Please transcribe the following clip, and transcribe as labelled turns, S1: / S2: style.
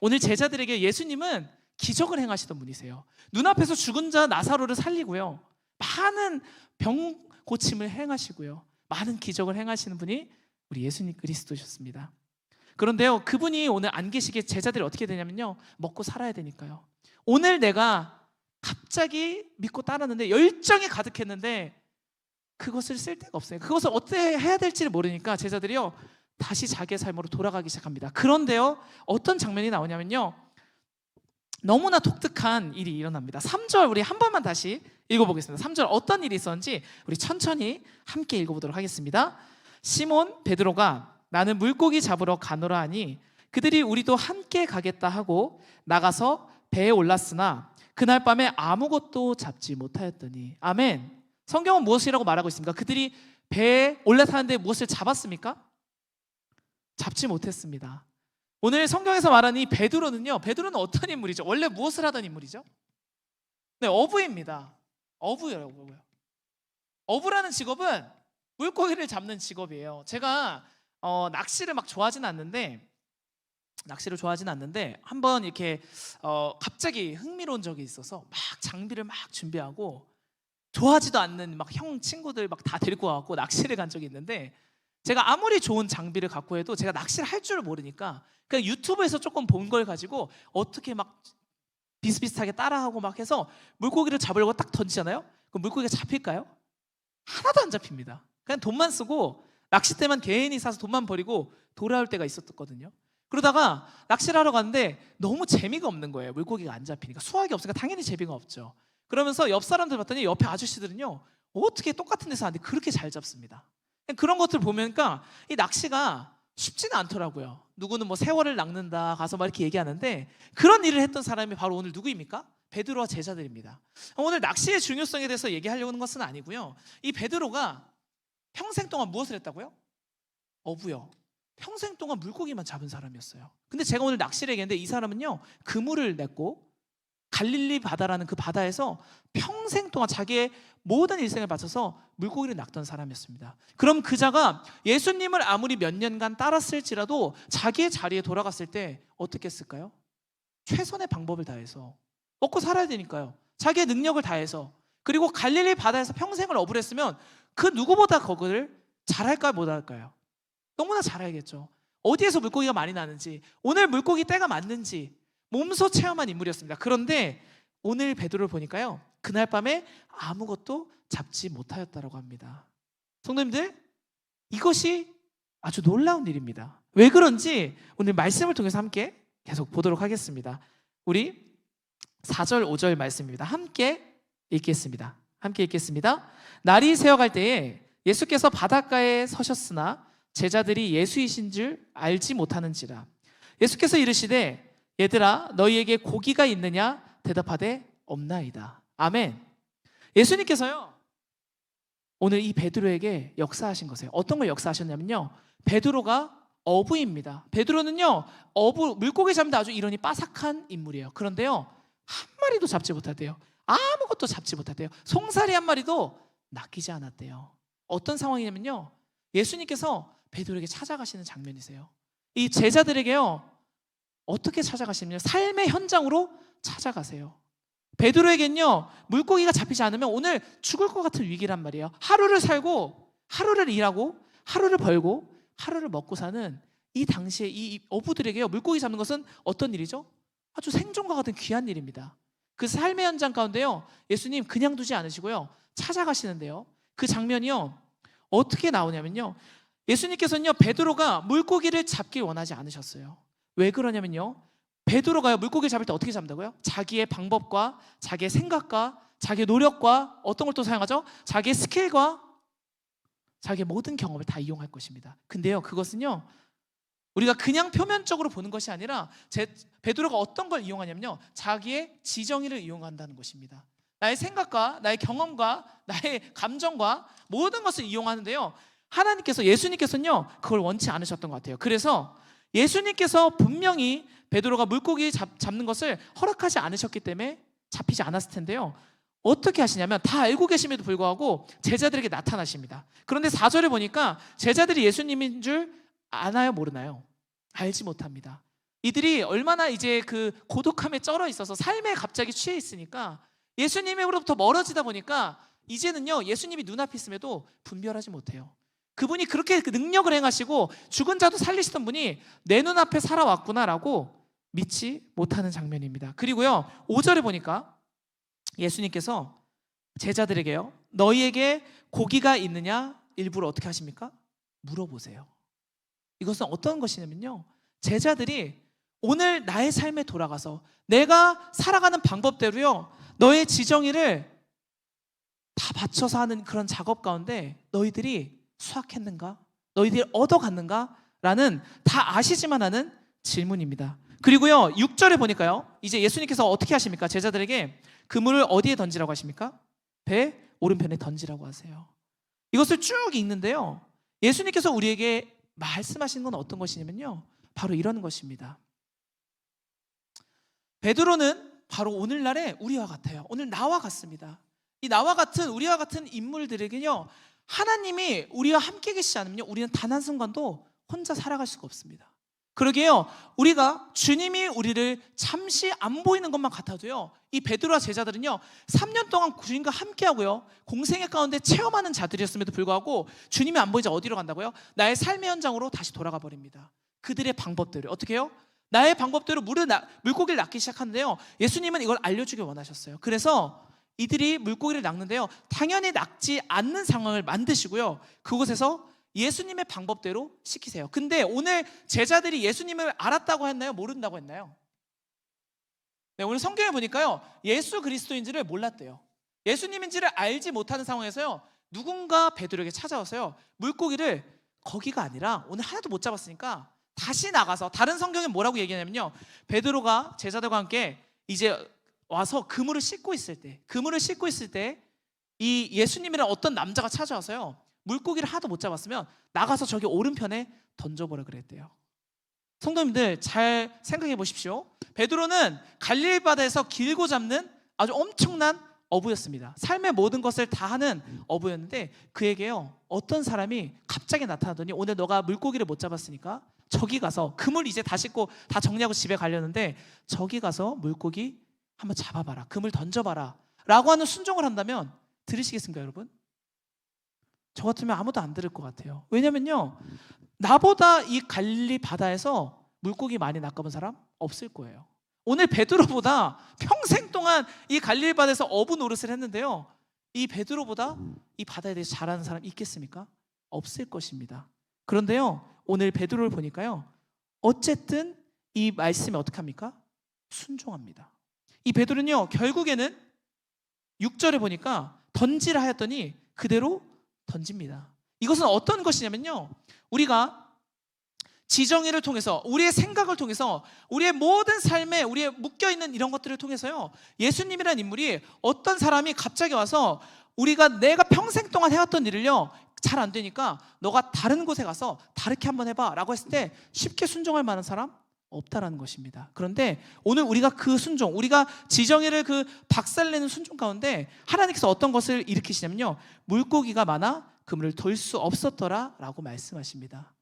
S1: 오늘 제자들에게 예수님은 기적을 행하시던 분이세요. 눈앞에서 죽은 자 나사로를 살리고요. 많은 병 고침을 행하시고요. 많은 기적을 행하시는 분이 우리 예수님 그리스도셨습니다. 그런데요, 그분이 오늘 안 계시게 제자들이 어떻게 되냐면요, 먹고 살아야 되니까요. 오늘 내가 갑자기 믿고 따랐는데 열정이 가득했는데 그것을 쓸 데가 없어요. 그것을 어떻게 해야 될지를 모르니까 제자들이요 다시 자기의 삶으로 돌아가기 시작합니다. 그런데요, 어떤 장면이 나오냐면요, 너무나 독특한 일이 일어납니다. 3절 우리 한 번만 다시 읽어보겠습니다. 3절 어떤 일이 있었는지 우리 천천히 함께 읽어보도록 하겠습니다. 시몬 베드로가 나는 물고기 잡으러 가노라 하니 그들이 우리도 함께 가겠다 하고 나가서 배에 올랐으나 그날 밤에 아무것도 잡지 못하였더니 아멘. 성경은 무엇이라고 말하고 있습니까? 그들이 배에 올라타는데 무엇을 잡았습니까? 잡지 못했습니다. 오늘 성경에서 말하는 이 베드로는요. 베드로는 어떤 인물이죠? 원래 무엇을 하던 인물이죠? 네, 어부입니다. 어부예요, 어부. 어부라는 직업은 물고기를 잡는 직업이에요. 제가 어, 낚시를 막 좋아하진 않는데 낚시를 좋아하진 않는데 한번 이렇게 어, 갑자기 흥미로운 적이 있어서 막 장비를 막 준비하고 좋아하지도 않는 막 형 친구들 막 다 데리고 와갖고 낚시를 간 적이 있는데 제가 아무리 좋은 장비를 갖고 해도 제가 낚시를 할 줄 모르니까 그냥 유튜브에서 조금 본 걸 가지고 어떻게 막 비슷비슷하게 따라하고 막 해서 물고기를 잡으려고 딱 던지잖아요. 그럼 물고기가 잡힐까요? 하나도 안 잡힙니다. 그냥 돈만 쓰고 낚싯대만 개인이 사서 돈만 버리고 돌아올 때가 있었거든요. 그러다가 낚시를 하러 갔는데 너무 재미가 없는 거예요. 물고기가 안 잡히니까 수확이 없으니까 당연히 재미가 없죠. 그러면서 옆 사람들 봤더니 옆에 아저씨들은요 어떻게 똑같은 데서 하는데 그렇게 잘 잡습니다. 그런 것들 보면까 이 낚시가 쉽지는 않더라고요. 누구는 뭐 세월을 낚는다 가서 막 이렇게 얘기하는데 그런 일을 했던 사람이 바로 오늘 누구입니까? 베드로와 제자들입니다. 오늘 낚시의 중요성에 대해서 얘기하려는 것은 아니고요. 이 베드로가 평생 동안 무엇을 했다고요? 어부요. 평생 동안 물고기만 잡은 사람이었어요. 근데 제가 오늘 낚시를 얘기했는데 이 사람은요 그물을 냈고 갈릴리 바다라는 그 바다에서 평생 동안 자기의 모든 일생을 바쳐서 물고기를 낚던 사람이었습니다. 그럼 그자가 예수님을 아무리 몇 년간 따랐을지라도 자기의 자리에 돌아갔을 때 어떻게 했을까요? 최선의 방법을 다해서 먹고 살아야 되니까요. 자기의 능력을 다해서 그리고 갈릴리 바다에서 평생을 어부했으면 그 누구보다 거기를 잘할까요, 못할까요? 너무나 잘 알겠죠. 어디에서 물고기가 많이 나는지, 오늘 물고기 때가 맞는지 몸소 체험한 인물이었습니다. 그런데 오늘 베드로를 보니까요. 그날 밤에 아무것도 잡지 못하였다라고 합니다. 성도님들, 이것이 아주 놀라운 일입니다. 왜 그런지 오늘 말씀을 통해서 함께 계속 보도록 하겠습니다. 우리 4절, 5절 말씀입니다. 함께 읽겠습니다. 함께 읽겠습니다. 날이 새어갈 때에 예수께서 바닷가에 서셨으나 제자들이 예수이신 줄 알지 못하는지라. 예수께서 이르시되 얘들아 너희에게 고기가 있느냐 대답하되 없나이다. 아멘. 예수님께서요. 오늘 이 베드로에게 역사하신 것이에요. 어떤 걸 역사하셨냐면요. 베드로가 어부입니다. 베드로는요. 어부 물고기 잡는데 아주 이론이 빠삭한 인물이에요. 그런데요. 한 마리도 잡지 못하대요. 아무것도 잡지 못하대요. 송사리 한 마리도 낚이지 않았대요. 어떤 상황이냐면요. 예수님께서 베드로에게 찾아가시는 장면이세요. 이 제자들에게요. 어떻게 찾아가시냐면 삶의 현장으로 찾아가세요. 베드로에겐요 물고기가 잡히지 않으면 오늘 죽을 것 같은 위기란 말이에요. 하루를 살고 하루를 일하고 하루를 벌고 하루를 먹고 사는 이 당시에 이 어부들에게요 물고기 잡는 것은 어떤 일이죠? 아주 생존과 같은 귀한 일입니다. 그 삶의 현장 가운데요 예수님 그냥 두지 않으시고요 찾아가시는데요 그 장면이요 어떻게 나오냐면요 예수님께서는요 베드로가 물고기를 잡길 원하지 않으셨어요. 왜 그러냐면요. 베드로가요 물고기 잡을 때 어떻게 잡는다고요? 자기의 방법과 자기의 생각과 자기의 노력과 어떤 걸 또 사용하죠? 자기의 스킬과 자기의 모든 경험을 다 이용할 것입니다. 근데요 그것은요 우리가 그냥 표면적으로 보는 것이 아니라 제, 베드로가 어떤 걸 이용하냐면요 자기의 지정의를 이용한다는 것입니다. 나의 생각과 나의 경험과 나의 감정과 모든 것을 이용하는데요. 하나님께서 예수님께서는요 그걸 원치 않으셨던 것 같아요. 그래서 예수님께서 분명히 베드로가 물고기 잡, 잡는 것을 허락하지 않으셨기 때문에 잡히지 않았을 텐데요. 어떻게 하시냐면 다 알고 계심에도 불구하고 제자들에게 나타나십니다. 그런데 4절에 보니까 제자들이 예수님인 줄 아나요 모르나요? 알지 못합니다. 이 이들이 얼마나 이제 그 고독함에 쩔어 있어서 삶에 갑자기 취해 있으니까 예수님으로부터 멀어지다 보니까 이제는요 예수님이 눈앞에 있음에도 분별하지 못해요. 그분이 그렇게 그 능력을 행하시고 죽은 자도 살리시던 분이 내 눈앞에 살아왔구나라고 믿지 못하는 장면입니다. 그리고요 5절에 보니까 예수님께서 제자들에게요 너희에게 고기가 있느냐 일부러 어떻게 하십니까? 물어보세요. 이것은 어떤 것이냐면요 제자들이 오늘 나의 삶에 돌아가서 내가 살아가는 방법대로요 너의 지정의를 다 맞춰서 하는 그런 작업 가운데 너희들이 수확했는가? 너희들이 얻어갔는가? 라는 다 아시지만 하는 질문입니다. 그리고요, 6절에 보니까요, 이제 예수님께서 어떻게 하십니까? 제자들에게 그물을 어디에 던지라고 하십니까? 배 오른편에 던지라고 하세요. 이것을 쭉 읽는데요, 예수님께서 우리에게 말씀하신 건 어떤 것이냐면요, 바로 이런 것입니다. 베드로는 바로 오늘날의 우리와 같아요. 오늘 나와 같습니다. 이 나와 같은 우리와 같은 인물들에게요 하나님이 우리와 함께 계시지 않으면요 우리는 단 한 순간도 혼자 살아갈 수가 없습니다. 그러게요 우리가 주님이 우리를 잠시 안 보이는 것만 같아도요 이 베드로와 제자들은요 3년 동안 주님과 함께하고요 공생의 가운데 체험하는 자들이었음에도 불구하고 주님이 안 보이자 어디로 간다고요? 나의 삶의 현장으로 다시 돌아가 버립니다. 그들의 방법대로 어떻게 해요? 나의 방법대로 물을 나- 물고기를 낚기 시작하는데요. 예수님은 이걸 알려주길 원하셨어요. 그래서 이들이 물고기를 낚는데요. 당연히 낚지 않는 상황을 만드시고요. 그곳에서 예수님의 방법대로 시키세요. 근데 오늘 제자들이 예수님을 알았다고 했나요? 모른다고 했나요? 네, 오늘 성경에 보니까요. 예수 그리스도인지를 몰랐대요. 예수님인지를 알지 못하는 상황에서요. 누군가 베드로에게 찾아와서요. 물고기를 거기가 아니라 오늘 하나도 못 잡았으니까 다시 나가서 다른 성경에 뭐라고 얘기하냐면요. 베드로가 제자들과 함께 이제 와서 그물을 씻고 있을 때, 그물을 씻고 있을 때 이 예수님이란 어떤 남자가 찾아와서요. 물고기를 하나도 못 잡았으면 나가서 저기 오른편에 던져버려 그랬대요. 성도님들 잘 생각해 보십시오. 베드로는 갈릴리 바다에서 길고 잡는 아주 엄청난 어부였습니다. 삶의 모든 것을 다 하는 어부였는데 그에게요 어떤 사람이 갑자기 나타나더니 오늘 너가 물고기를 못 잡았으니까 저기 가서 그물 이제 다 씻고 다 정리하고 집에 가려는데 저기 가서 물고기 한번 잡아봐라 그물 던져봐라 라고 하는 순종을 한다면 들으시겠습니까 여러분? 저 같으면 아무도 안 들을 것 같아요 왜냐면요 나보다 이 갈릴리 바다에서 물고기 많이 낚아본 사람 없을 거예요 오늘 베드로보다 평생 동안 이 갈릴리 바다에서 어부 노릇을 했는데요 이 베드로보다 이 바다에 대해서 잘하는 사람 있겠습니까? 없을 것입니다 그런데요 오늘 베드로를 보니까요 어쨌든 이 말씀이 어떻게 합니까? 순종합니다 이 베드로는요 결국에는 6절에 보니까 던지라 하였더니 그대로 던집니다. 이것은 어떤 것이냐면요. 우리가 지정의를 통해서 우리의 생각을 통해서 우리의 모든 삶에 우리의 묶여 있는 이런 것들을 통해서요. 예수님이라는 인물이 어떤 사람이 갑자기 와서 우리가 내가 평생 동안 해왔던 일을요. 잘 안 되니까 너가 다른 곳에 가서 다르게 한번 해봐 라고 했을 때 쉽게 순종할 만한 사람 없다라는 것입니다. 그런데 오늘 우리가 그 순종, 우리가 지정의를 그 박살내는 순종 가운데 하나님께서 어떤 것을 일으키시냐면요. 물고기가 많아 그물을 돌 수 없었더라 라고 말씀하십니다.